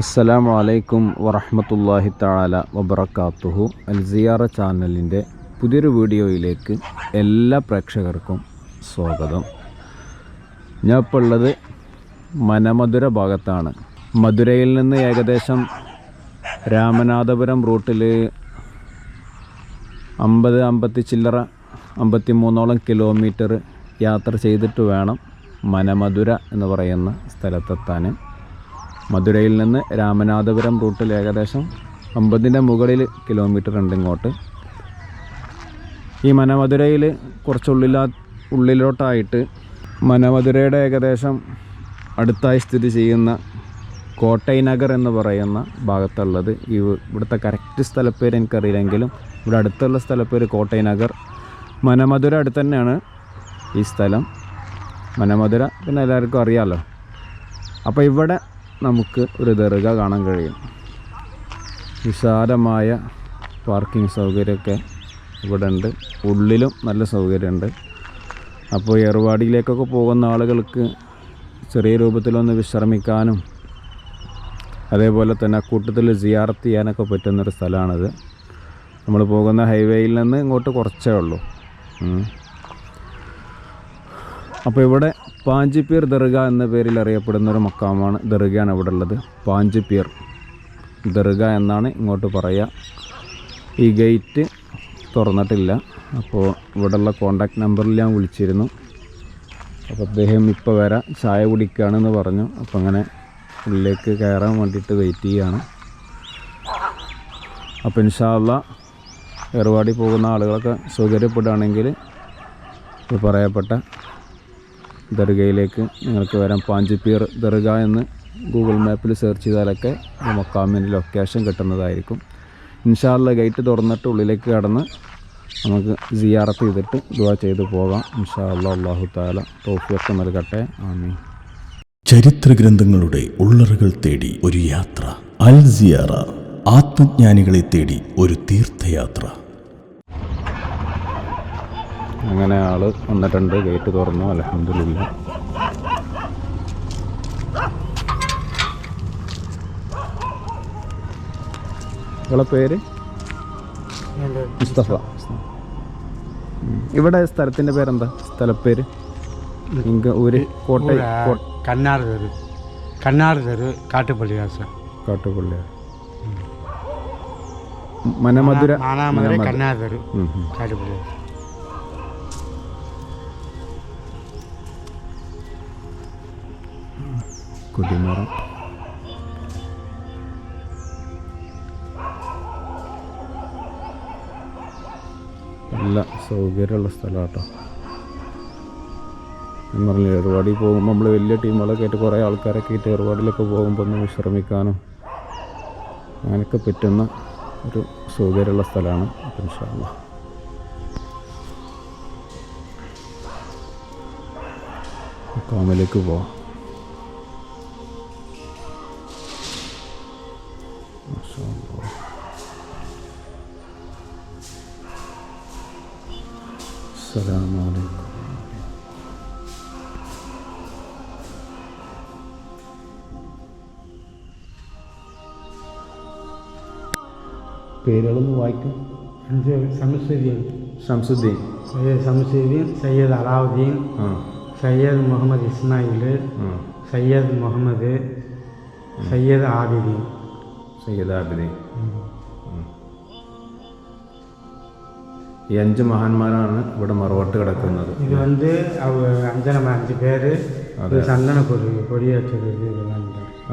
അസ്സലാമു അലൈക്കും വറഹമത്തല്ലാഹി താല വബറകാതുഹു അൽ സിയാറ ചാനലിന്റെ പുതിയൊരു വീഡിയോയിലേക്ക് എല്ലാ പ്രേക്ഷകർക്കും സ്വാഗതം. ഞാൻ ഇപ്പോൾ ഉള്ളത് മനമധുര ഭാഗത്താണ്. മധുരയിൽ നിന്ന് ഏകദേശം രാമനാഥപുരം റൂട്ടിൽ അമ്പത് അമ്പത്തി ചില്ലറ അമ്പത്തി മൂന്നോളം കിലോമീറ്റർ യാത്ര ചെയ്തിട്ട് വേണം മനമധുര എന്ന് പറയുന്ന സ്ഥലത്തെത്താൻ. മധുരയിൽ നിന്ന് രാമനാഥപുരം റൂട്ടിൽ ഏകദേശം അമ്പതിന്റെ മുകളിൽ കിലോമീറ്റർ ഉണ്ട് ഇങ്ങോട്ട്. ഈ മനമധുരയിൽ കുറച്ചുള്ളിലാ ഉള്ളിലോട്ടായിട്ട് മനമധുരയുടെ ഏകദേശം അടുത്തായി സ്ഥിതി ചെയ്യുന്ന കോട്ടൈ നഗർ എന്ന് പറയുന്ന ഭാഗത്തുള്ളത്. ഈ ഇവിടുത്തെ കറക്റ്റ് സ്ഥലപ്പേര് എനിക്കറിയില്ലെങ്കിലും ഇവിടെ അടുത്തുള്ള സ്ഥലപ്പേര് കോട്ടൈ നഗർ. മനമധുര അടുത്ത് തന്നെയാണ് ഈ സ്ഥലം. മനമധുര പിന്നെ എല്ലാവർക്കും അറിയാമല്ലോ അപ്പോൾ ഇവിടെ നമുക്ക് ഒരു ദർഗ കാണാൻ കഴിയും. വിശാലമായ പാർക്കിംഗ് സൗകര്യമൊക്കെ ഇവിടെ ഉണ്ട് ഉള്ളിലും നല്ല സൗകര്യമുണ്ട്. അപ്പോൾ ഏർവാടിയിലേക്കൊക്കെ പോകുന്ന ആളുകൾക്ക് ചെറിയ രൂപത്തിലൊന്ന് വിശ്രമിക്കാനും അതേപോലെ തന്നെ കൂട്ടത്തിൽ സിയാറത്ത് ചെയ്യാനൊക്കെ പറ്റുന്നൊരു സ്ഥലമാണിത് നമ്മൾ പോകുന്ന ഹൈവേയിൽ നിന്ന് ഇങ്ങോട്ട് കുറച്ചേ ഉള്ളൂ. അപ്പോൾ ഇവിടെ പാഞ്ചിപ്പീർ ദർഗ എന്ന പേരിൽ അറിയപ്പെടുന്ന ഒരു മക്കാമാണ് ദർഗയാണ് ഇവിടെ ഉള്ളത്. പാഞ്ചിപ്പീർ ദർഗ എന്നാണ് ഇങ്ങോട്ട് പറയുക. ഈ ഗേറ്റ് തുറന്നിട്ടില്ല. അപ്പോൾ ഇവിടെയുള്ള കോണ്ടാക്ട് നമ്പറിൽ ഞാൻ വിളിച്ചിരുന്നു. അപ്പോൾ അദ്ദേഹം ഇപ്പോൾ വരാം. ചായ കുടിക്കുകയാണെന്ന് പറഞ്ഞു. അപ്പോൾ അങ്ങനെ ഉള്ളിലേക്ക് കയറാൻ വേണ്ടിയിട്ട് വെയിറ്റ് ചെയ്യുകയാണ്. അപ്പോൾ ഇൻഷാല്ല ഏർവാടി പോകുന്ന ആളുകളൊക്കെ സൗകര്യപ്പെടുകയാണെങ്കിൽ ഈ പറയപ്പെട്ട ദർഗയിലേക്ക് നിങ്ങൾക്ക് വരാം. പാഞ്ചിപ്പീർ ദർഗ എന്ന് ഗൂഗിൾ മാപ്പിൽ സെർച്ച് ചെയ്താലൊക്കെ മൊക്കാമിന്റെ ലൊക്കേഷൻ കിട്ടുന്നതായിരിക്കും. ഇൻഷാല്ല ഗേറ്റ് തുറന്നിട്ട് ഉള്ളിലേക്ക് കടന്ന് നമുക്ക് സിയാറത്ത് ചെയ്തിട്ട് ദുവാ ചെയ്ത് പോകാം. ഇൻഷാ അല്ലാ അള്ളാഹു താല തോഫിയൊക്കെ നൽകട്ടെ. ആമീൻ. ചരിത്ര ഗ്രന്ഥങ്ങളുടെ ഉള്ളറുകൾ തേടി ഒരു യാത്ര. അൽ സിയാറ ആത്മജ്ഞാനികളെ തേടി ഒരു തീർത്ഥയാത്ര. അങ്ങനെ ആൾ വന്നിട്ടുണ്ട് ഗേറ്റ് തുറന്നു അലഹമില്ല നിങ്ങളെ പേര്? മുസ്തഫ. ഇവിടെ സ്ഥലത്തിന്റെ പേരെന്താ? സ്ഥലപ്പേര്? ഇങ്ക ഊര് കോട്ടയം തെരു. തെരു മനമധുര തെരു ഉം, കൊടിമരം. നല്ല സൗകര്യമുള്ള സ്ഥലമാണ് കേട്ടോ ഞാൻ പറഞ്ഞില്ല ഏർവാടി പോകുമ്പോൾ നമ്മൾ വലിയ ടീമുകളൊക്കെ ആയിട്ട് കുറേ ആൾക്കാരൊക്കെ ആയിട്ട് ഏർവാടിലൊക്കെ പോകുമ്പോൾ ഒന്ന് വിശ്രമിക്കാനും അങ്ങനെയൊക്കെ പറ്റുന്ന ഒരു സൗകര്യമുള്ള സ്ഥലമാണ് ഇൻഷാല്ല കാമിലേക്ക് പോവാം. അസ്സലാമു അലൈക്കും പേരുകളൊന്ന് വായിക്കും. ഇത് ശംസുദ്ദീൻ. ഷംസുദ്ദീൻ സയ്യദ് ശംസുദ്ദീൻ സയ്യദ് അലാവുദ്ദീൻ ആ. സയ്യദ് മുഹമ്മദ് ഇസ്മായിൽ ആ. സയ്യദ് മുഹമ്മദ് സയ്യദ് ആബിദീൻ. സയ്യിദാബിദി ഈ അഞ്ച് മഹാന്മാരാണ് ഇവിടെ മറുപട്ട് കിടക്കുന്നത്. ഇത് വന്ന് അഞ്ചന അഞ്ച് പേര് സന്ദന പൊടി പൊടി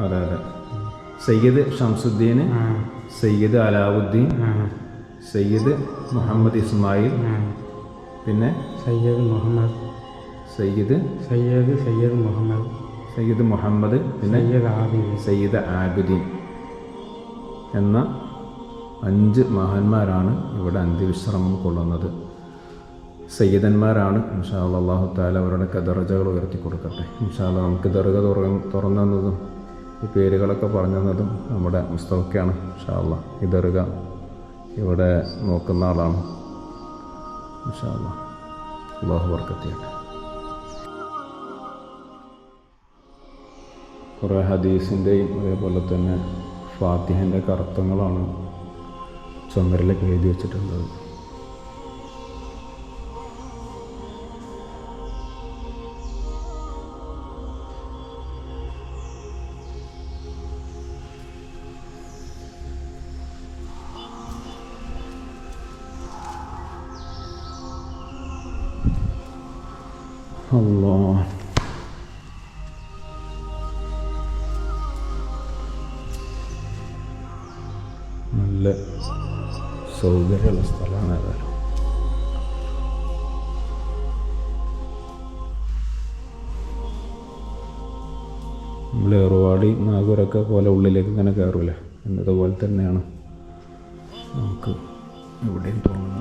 അതെ അതെ. സയ്യിദ് ഷംസുദ്ദീൻ സയ്യിദ് അലാവുദ്ദീൻ സയ്യിദ് മുഹമ്മദ് ഇസ്മായിൽ പിന്നെ സയ്യിദ് മുഹമ്മദ്. സയ്യിദ് സയ്യിദ് സയ്യിദ് മുഹമ്മദ്. സയ്യിദ് മുഹമ്മദ് പിന്നെ സയ്യിദ് ആബിദീൻ. സയ്യിദ് ആബിദീൻ എന്ന അഞ്ച് മഹാന്മാരാണ് ഇവിടെ അന്ത്യവിശ്രമം കൊള്ളുന്നത്. സയ്യിദന്മാരാണ്. ഇൻഷാല്ല അള്ളാഹു താല അവരുടെ കദർജകൾ ഉയർത്തി കൊടുക്കട്ടെ. ഇൻഷാല്ല നമുക്ക് ദർഗ തുറ തുറന്നതും ഈ പേരുകളൊക്കെ പറഞ്ഞതും നമ്മുടെ മുസ്തഫക്കാണ് ഇൻഷാല്ല ഈ ദർഗ ഇവിടെ നോക്കുന്ന ആളാണ്. ഇൻഷാല്ല അള്ളാഹു വർക്കത്തിയാണ് കുറേ ഹദീസിന്റെയും അതേപോലെ തന്നെ ഫാത്തിഹന്റെ കറുത്തങ്ങളാണ് ചുമരിലൊക്കെ എഴുതി അല്ലാ നല്ല സൗകര്യമുള്ള സ്ഥലമാണ് ഏതായാലും നമ്മൾ ഏറുവാടി നാഗൂരൊക്കെ പോലെ ഉള്ളിലേക്ക് ഇങ്ങനെ കയറൂലേ എന്നതുപോലെ തന്നെയാണ്. നമുക്ക് ഇവിടെയും തോന്നുന്നത്.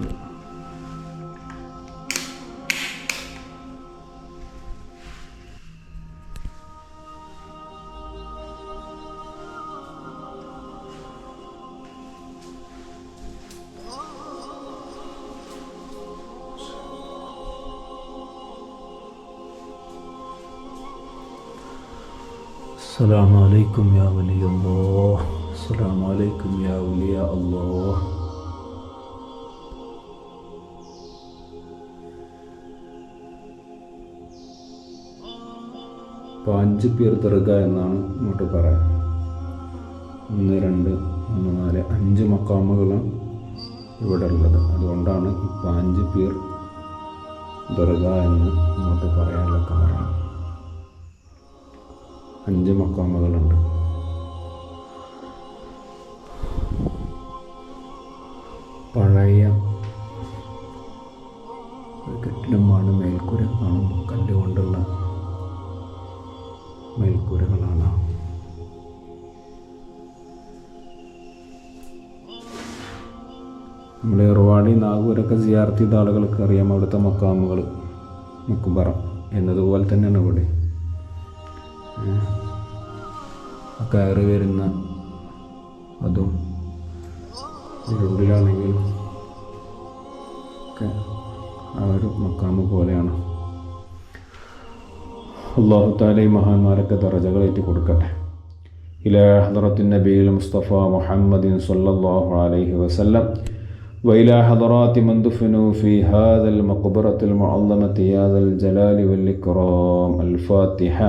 السلام عليكم يا ولي الله السلام عليكم يا أولياء الله ഇപ്പോൾ അഞ്ച് പേർ തെറുക എന്നാണ് ഇങ്ങോട്ട് പറയാം ഒന്ന് രണ്ട് മൂന്ന് നാല് അഞ്ച് മക്കാമുകളാണ് ഇവിടെ ഉള്ളത് അതുകൊണ്ടാണ് ഇപ്പോൾ അഞ്ച് പേർ ദർഗ എന്ന് ഇങ്ങോട്ട് പറയാനുള്ള കാരണം അഞ്ച് മക്കാമകളുണ്ട്. പഴയ ഒരു കെട്ടിടമാണ്. മേൽക്കൂര കാണും കല്ലുകൊണ്ടുള്ള മേൽക്കൂരകളാണ്. നമ്മൾ ഇറുവാടി നാഗൂരൊക്കെ ചെയ്ത ആളുകൾക്ക് അറിയാം അവിടുത്തെ മക്കാമുകൾ മക്കുംപറ. എന്നതുപോലെ തന്നെയാണ് ഇവിടെ. കയറി വരുന്ന അതും ഇതിനുള്ളിലാണെങ്കിൽ ഒക്കെ ആ ഒരു മക്കാമ് പോലെയാണ് അള്ളാഹു താല ഈ മഹാന്മാരൊക്കെ ദറജകളേറ്റ് കൊടുക്കട്ടെ إلى حضرة النبي المصطفى محمد صلى الله عليه وسلم وإلى حضرات من دفنوا في هذا المقبرة المعظمة يا ذا الجلال والإكرام الفاتحة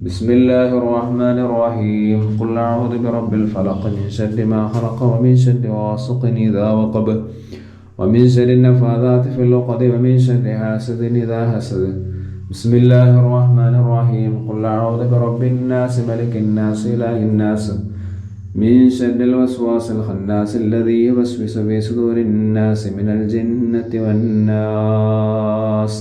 بسم الله الرحمن الرحيم. قل أعوذ برب الفلق من شر ما خلق ومن شر غاسق إذا وقب ومن شر النفاذات في العقد ومن شر حاسد إذا حسد. بسم الله الرحمن الرحيم. قل أعوذ برب الناس ملك الناس إله الناس. من شر الوسواس الخناس الذي يوسوس في صدور الناس من الجنة والناس.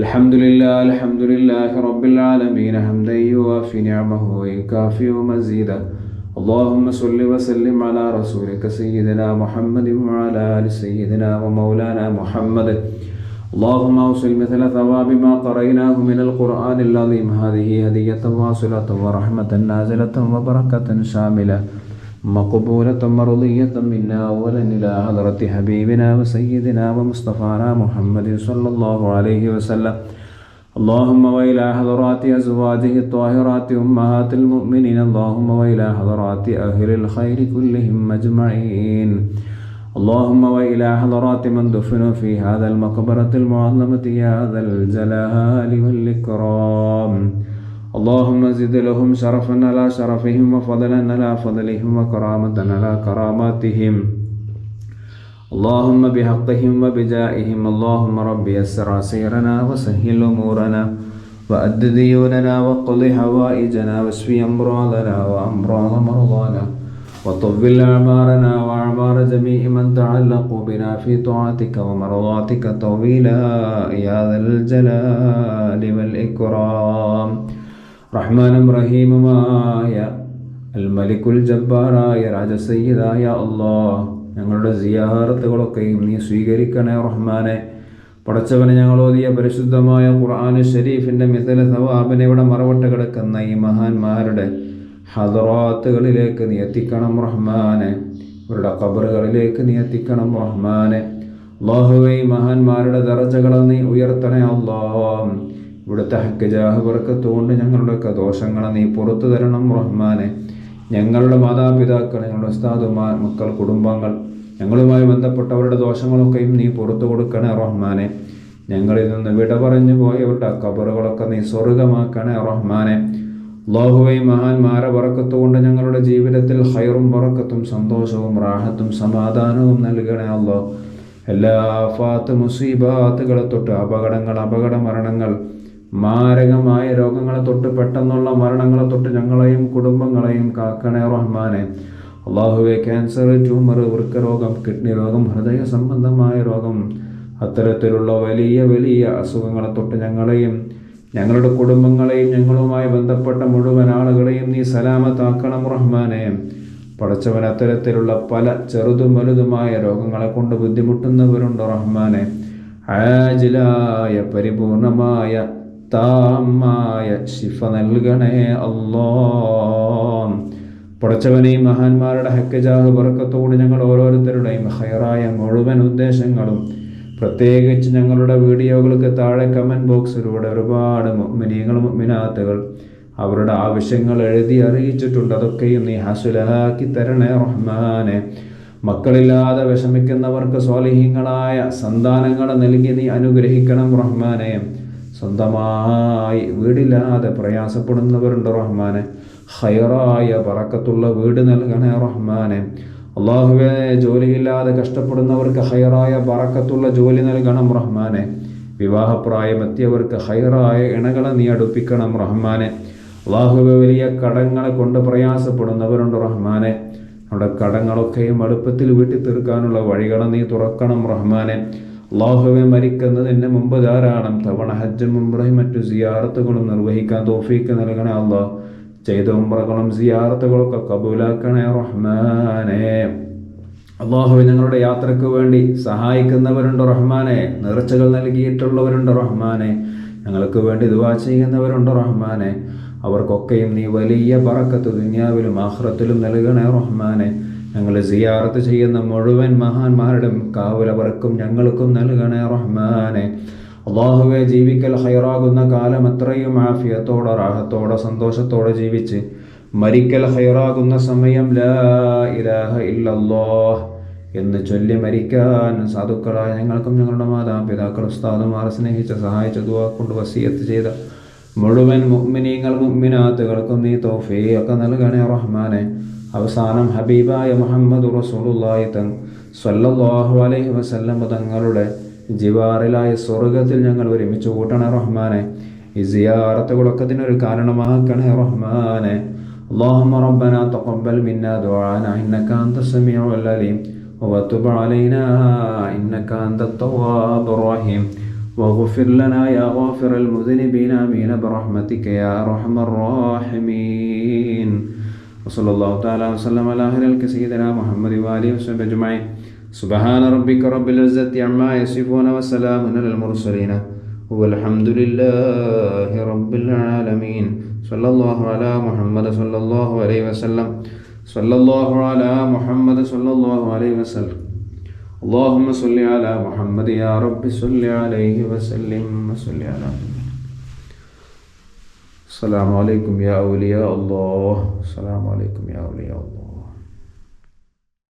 الحمد لله الحمد لله رب العالمين حمدا يوافي نعمه ويكافئ مزيدا اللهم صل وسلم على رسولك سيدنا محمد وعلى ال سيدنا ومولانا محمد اللهم اوصل مثل ثواب ما قريناه من القران العظيم هذه هديه واصله ورحمه نازله وبركه شامله مقبولة مرضية منا أولا إلى حضرة حبيبنا وسيدنا ومصطفانا محمد صلى الله عليه وسلم. اللهم وإلى حضرات أزواجه الطاهرات أمهات المؤمنين. اللهم وإلى حضرات أهل الخير كلهم أجمعين. اللهم وإلى حضرات من دفنوا في هذا المقبرة المعظمة يا ذا الجلال والإكرام. اللهم زد لهم شرفا على شرفهم وفضلا على فضلهم وكرامة على كراماتهم. اللهم بحقهم وبجائهم. اللهم رب يسر عسيرنا وسهل أمورنا وأد ديوننا وقض حوائجنا واشف أمراضنا وأمراض مرضانا وطول أعمارنا وأعمار جميع من تعلقوا بنا في طاعتك ومرضاتك طويلا يا ذا الجلال والإكرام. റഹ്മാനും റഹീമുമായ അൽ മലിക്കുൽ ജബ്ബാറായ രാജസയ്യദായ അള്ളാ ഞങ്ങളുടെ സിയാറത്തുകളൊക്കെയും നീ സ്വീകരിക്കണേ റഹ്മാനെ. പടച്ചവനെ ഞങ്ങൾ ഓതിയ പരിശുദ്ധമായ ഖുർആാന് ഷരീഫിന്റെ മിഥല സവാബിനെ ഇവിടെ മറവട്ട് കിടക്കുന്ന ഈ മഹാന്മാരുടെ ഹദറാത്തുകളിലേക്ക് നീ എത്തിക്കണം റഹ്മാനെ. ഇവരുടെ കബറുകളിലേക്ക് നീ എത്തിക്കണം റഹ്മാനെ. അള്ളാഹുവെ മഹാന്മാരുടെ ദർജകളെ നീ ഉയർത്തണേ അള്ളാ ഇവിടുത്തെ ഹക്കജാഹ് വർക്കത്തുകൊണ്ട് ഞങ്ങളുടെയൊക്കെ ദോഷങ്ങളെ നീ പുറത്തു തരണം റഹ്മാനെ. ഞങ്ങളുടെ മാതാപിതാക്കൾ ഞങ്ങളുടെ ഉസ്താദുമാർ മക്കൾ കുടുംബങ്ങൾ ഞങ്ങളുമായി ബന്ധപ്പെട്ടവരുടെ ദോഷങ്ങളൊക്കെയും നീ പുറത്തു കൊടുക്കണേ റഹ്മാനെ. ഞങ്ങളിൽ നിന്ന് വിട പറഞ്ഞു പോയവരുടെ കബറുകളൊക്കെ നീ സ്വർഗമാക്കണേ റഹ്മാനെ. അള്ളാഹുവൈ മഹാന്മാരെ വറക്കത്തുകൊണ്ട് ഞങ്ങളുടെ ജീവിതത്തിൽ ഹൈറും വറക്കത്തും സന്തോഷവും റാഹത്തും സമാധാനവും നൽകണേ അല്ലോ എല്ലാ ഫാത്ത് മുസീബാത്തുകളെ തൊട്ട് അപകടങ്ങൾ അപകട മരണങ്ങൾ മാരകമായ രോഗങ്ങളെ തൊട്ട് പെട്ടെന്നുള്ള മരണങ്ങളെ തൊട്ട് ഞങ്ങളെയും കുടുംബങ്ങളെയും കാക്കണേ റഹ്മാനെ. അള്ളാഹുവെ ക്യാൻസർ ട്യൂമർ വൃക്കരോഗം കിഡ്നി രോഗം ഹൃദയ സംബന്ധമായ രോഗം അത്തരത്തിലുള്ള വലിയ വലിയ അസുഖങ്ങളെ തൊട്ട് ഞങ്ങളെയും ഞങ്ങളുടെ കുടുംബങ്ങളെയും ഞങ്ങളുമായി ബന്ധപ്പെട്ട മുഴുവൻ ആളുകളെയും നീ സലാമത്താക്കണം റഹ്മാനെ. പടച്ചവൻ അത്തരത്തിലുള്ള പല ചെറുതും വലുതുമായ രോഗങ്ങളെ കൊണ്ട് ബുദ്ധിമുട്ടുന്നവരുണ്ട് റഹ്മാനെ. ആജിലായ പരിപൂർണമായ താമായ ശിഫ നൽകണേ അല്ലോ പുടച്ചവനെയും മഹാന്മാരുടെ ഹക്കജാഹ് വർക്കത്തോട് ഞങ്ങൾ ഓരോരുത്തരുടെയും ഹയറായ മുഴുവൻ ഉദ്ദേശങ്ങളും പ്രത്യേകിച്ച് ഞങ്ങളുടെ വീഡിയോകൾക്ക് താഴെ കമന്റ് ബോക്സിലൂടെ ഒരുപാട് മിനിയങ്ങൾ മിനാത്തുകൾ അവരുടെ ആവശ്യങ്ങൾ എഴുതി അറിയിച്ചിട്ടുണ്ട്. അതൊക്കെയും നീ ഹസുലാക്കി തരണേ റഹ്മാനെ. മക്കളില്ലാതെ വിഷമിക്കുന്നവർക്ക് സ്വാലിഹ്യങ്ങളായ സന്താനങ്ങൾ നൽകി നീ അനുഗ്രഹിക്കണം റഹ്മാനെ. സ്വന്തമായി വീടില്ലാതെ പ്രയാസപ്പെടുന്നവരുണ്ട് റഹ്മാനെ. ഹയറായ പറക്കത്തുള്ള വീട് നൽകണേ റഹ്മാനെ. അള്ളാഹുവെ ജോലിയില്ലാതെ കഷ്ടപ്പെടുന്നവർക്ക് ഹയറായ പറക്കത്തുള്ള ജോലി നൽകണം റഹ്മാനെ. വിവാഹപ്രായമെത്തിയവർക്ക് ഹയറായ ഇണകളെ നീ അടുപ്പിക്കണം റഹ്മാനെ. അള്ളാഹുവെ വലിയ കടങ്ങളെ കൊണ്ട് പ്രയാസപ്പെടുന്നവരുണ്ട് റഹ്മാനെ. നമ്മുടെ കടങ്ങളൊക്കെയും അടുപ്പത്തിൽ വീട്ടിൽ തീർക്കാനുള്ള വഴികളെ നീ തുറക്കണം റഹ്മാനെ. അള്ളാഹുവെ മരിക്കുന്നതിന് മുമ്പ് ധാരാളം. തവണ ഹജ്ജും ഉംറയും മറ്റു സിയാറത്തുകളും നിർവഹിക്കാൻ തോഫീക്ക് നൽകണേ അള്ളാഹ് ചെയ്ത ഉംറകളും സിയാറത്തുകളൊക്കെ കബൂലാക്കണേ റഹ്മാനെ. അള്ളാഹുവെ ഞങ്ങളുടെ യാത്രയ്ക്ക് വേണ്ടി സഹായിക്കുന്നവരുണ്ട് റഹ്മാനെ. നേർച്ചകൾ നൽകിയിട്ടുള്ളവരുണ്ട് റഹ്മാനെ. ഞങ്ങൾക്ക് വേണ്ടി ദുവാ ചെയ്യുന്നവരുണ്ട് റഹ്മാനെ. അവർക്കൊക്കെയും നീ വലിയ പറക്കത്ത് ദുനിയാവിലും ആഹ്റത്തിലും നൽകണേ റഹ്മാനെ. ഞങ്ങൾ സിയാറത്ത് ചെയ്യുന്ന മുഴുവൻ മഹാന്മാരുടെ കാവലവർക്കും ഞങ്ങൾക്കും നൽകണേ റഹ്മാനെ. അള്ളാഹുവെ ജീവിക്കൽ ഹൈറാകുന്ന കാലം അത്രയും ആഫിയത്തോടെ റാഹത്തോടെ സന്തോഷത്തോടെ ജീവിച്ച് മരിക്കൽ ഹൈറാകുന്ന സമയം ലാ ഇലാഹ ഇല്ലല്ലാഹ് എന്ന് ചൊല്ലി മരിക്കാൻ സാധുക്കളായ ഞങ്ങൾക്കും ഞങ്ങളുടെ മാതാപിതാക്കൾ ഉസ്താദുമാർ സ്നേഹിച്ച സഹായിച്ച ദുവാ കൊണ്ട് വസീയത്ത് ചെയ്ത മുഴുവൻ മുഗ്മിനീങ്ങൾ മുഗ്മിനാത്തുകൾക്കും നീ തൗഫീഖ് നൽകണേ റഹ്മാനെ. അവസാനം ഹബീബായ മുഹമ്മദ് റസൂലുള്ളാഹി തങ് സ്വല്ലല്ലാഹു അലൈഹി വസല്ലം തങ്ങളുടെ ജിവാറിലായ സ്വർഗത്തിൽ ഞങ്ങൾ ഒരുമിച്ച് കൂട്ടണേ റഹ്മാനെ ഈ സിയാറത്തുകളൊക്കെ ഇതിനൊരു കാരണമാക്കണേ റഹ്മാനെ اللهم ربنا تقبل منا دعانا إنك أنت السميع العليم وتب علينا إنك أنت التواب الرحيم واغفر لنا يا غافر المذنبين آمين برحمتك يا أرحم الراحمين وصلى الله تعالى وسلم على أهل سيدنا محمد وآله وصحبه أجمعين سبحان ربك رب العزة عما يصفون وسلام على المرسلين والحمد لله رب العالمين صلى الله على محمد صلى الله عليه وسلم صلى الله على محمد صلى الله عليه وسلم اللهم صل على محمد يا رب صل عليه وسلم وصل على محمد السلام عليكم يا أولياء الله. السلام عليكم يا أولياء الله.